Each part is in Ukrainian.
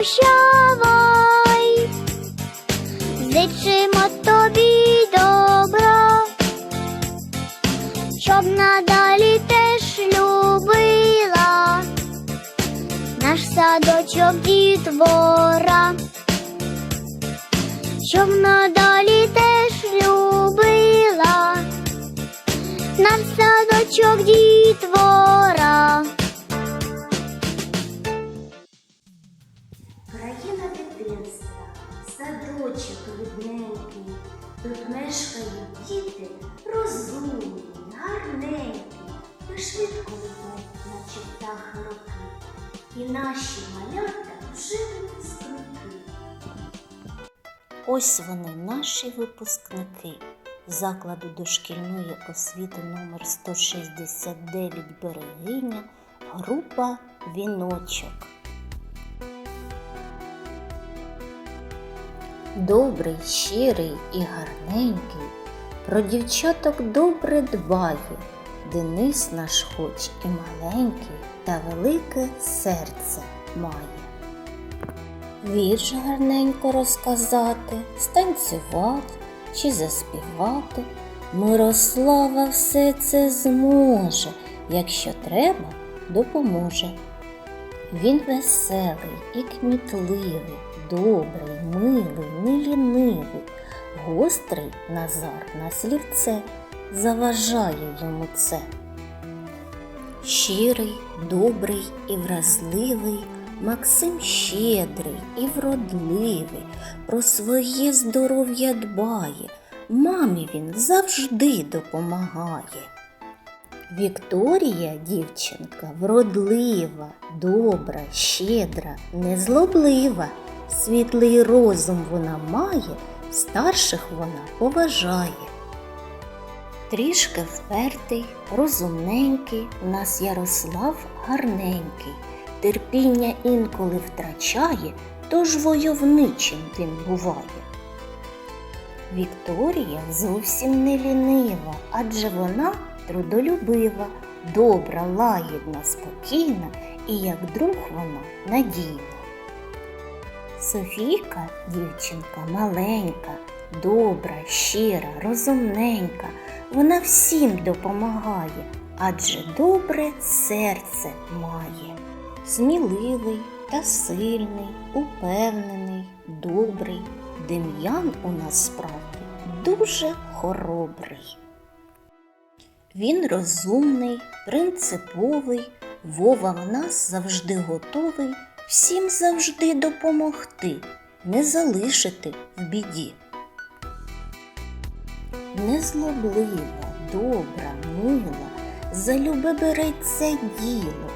Прощавай, зичимо тобі добра, щоб надалі теж любила наш садочок дітвора, щоб надалі теж любила наш садочок дітвора. Садочок рідненький, тут мешкають діти розумні, гарненькі, та швидко летять, наче птахи роки. І наші малята вже випускники. Ось вони, наші випускники закладу дошкільної освіти номер 169 Берегиня, група Віночок. Добрий, щирий і гарненький, про дівчаток добре дбає, Денис наш хоч і маленький, та велике серце має. Вірш гарненько розказати, станцювати чи заспівати. Мирослава все це зможе, якщо треба, допоможе. Він веселий і кмітливий, добрий, милий, нелінивий, гострий Назар на слівце заважає йому це. Щирий, добрий і вразливий, Максим щедрий і вродливий, про своє здоров'я дбає, мамі він завжди допомагає. Вікторія, дівчинка, вродлива, добра, щедра, незлоблива. Світлий розум вона має, старших вона поважає. Трішки впертий, розумненький, у нас Ярослав гарненький, терпіння інколи втрачає, тож войовничим він буває. Вікторія зовсім не лінива, адже вона трудолюбива, добра, лагідна, спокійна і як друг вона надійна. Софійка дівчинка маленька, добра, щира, розумненька. Вона всім допомагає, адже добре серце має. Сміливий та сильний, упевнений, добрий. Дем'ян у нас справді дуже хоробрий. Він розумний, принциповий, Вова в нас завжди готовий всім завжди допомогти, не залишити в біді. Незлоблива, добра, мила, за любе береться діло.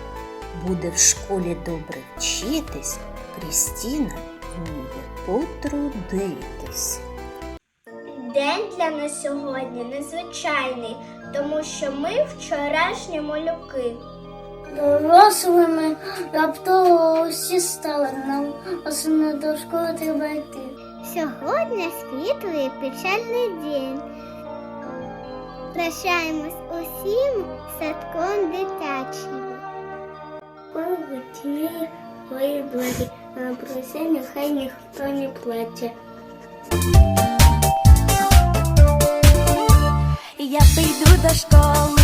Буде в школі добре вчитись, Крістіна вміє потрудитись. День для нас сьогодні незвичайний, тому що ми вчорашні малюки. Дорослими раптово усі стали нам основно до школи треба йти. Сьогодні світлий печальний день. Прощаємось усім садком дитячим. Коли тьмі виблагі на просіння, хай ніхто не плаче. Я прийду до школи,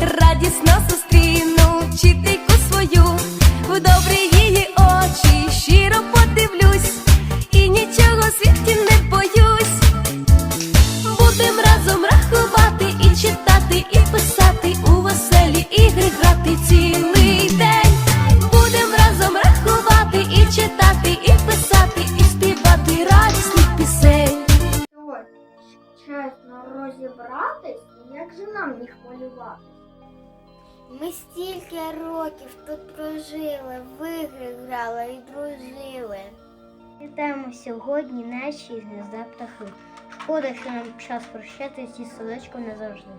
радісно зустріну вчительку свою, в добрі її очі щиро подивлюсь, і нічого світі не боюсь. Будем разом рахувати і читати, і писати у веселі ігри грати цілий день. Будем разом рахувати і читати, і писати, і співати радісних пісень. Чесно розібратись, як же нам їх малювати? Ми стільки років тут прожили, в ігри грали і дружили. Вітаємо сьогодні наші гнізда птахи. Шкода, що нам час прощатися зі садочком назавжди.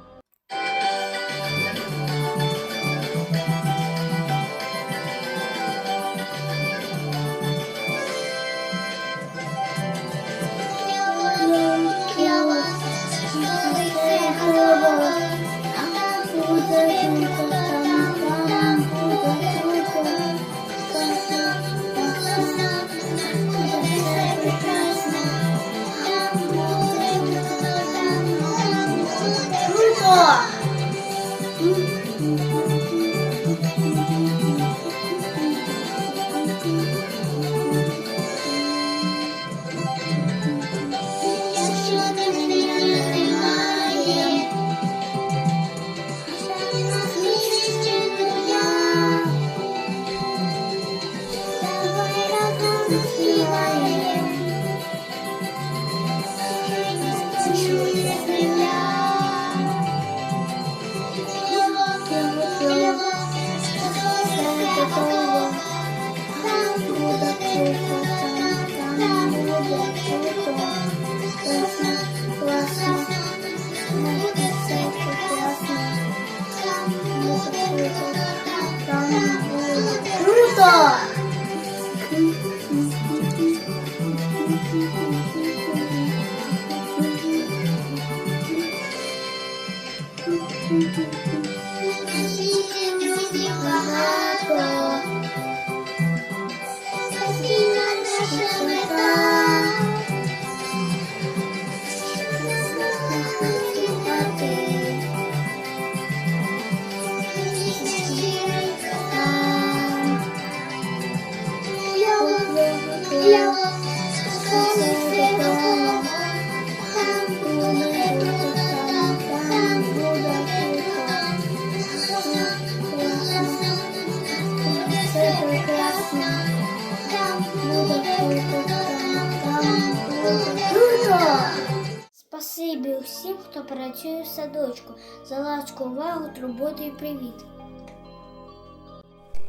Спасибі усім, хто працює в садочку, за ласку, увагу, турботу і привіт.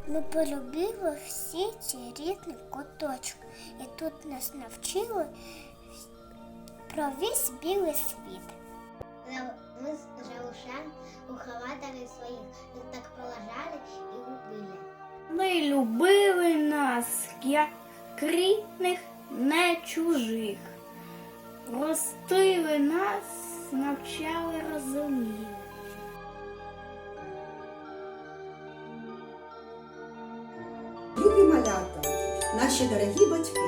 Ми полюбили всі ці рідні куточки, і тут нас навчили про весь білий світ. Мы с Жалушем ухватывали своих, их так положали и убили. Ми любили нас, як рідних, не чужих. Ростили нас, навчали розуміли. Любі малята, наші дорогі батьки,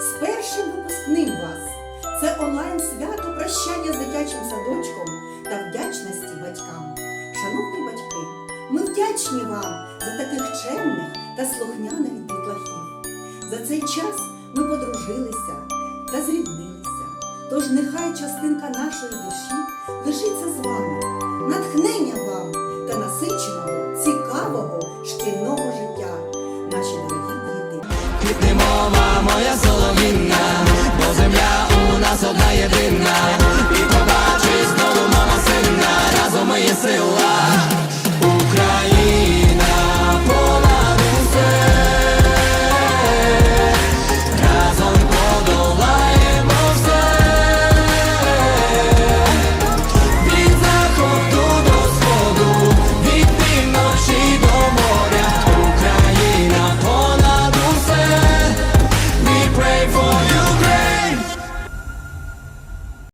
з першим випускним вас! Це онлайн-свято прощання з дитячим садочком та вдячності батькам. Шановні батьки, ми вдячні вам за таких чемних та слухняних дітлахів. За цей час ми подружилися та зріднилися. Тож нехай частинка нашої душі лишиться з вами, натхнення вам та насиченого, цікавого шкільного життя. Наші дорогі діти. Квітне мова моя солов'їнна, бо земля у нас одна єдина.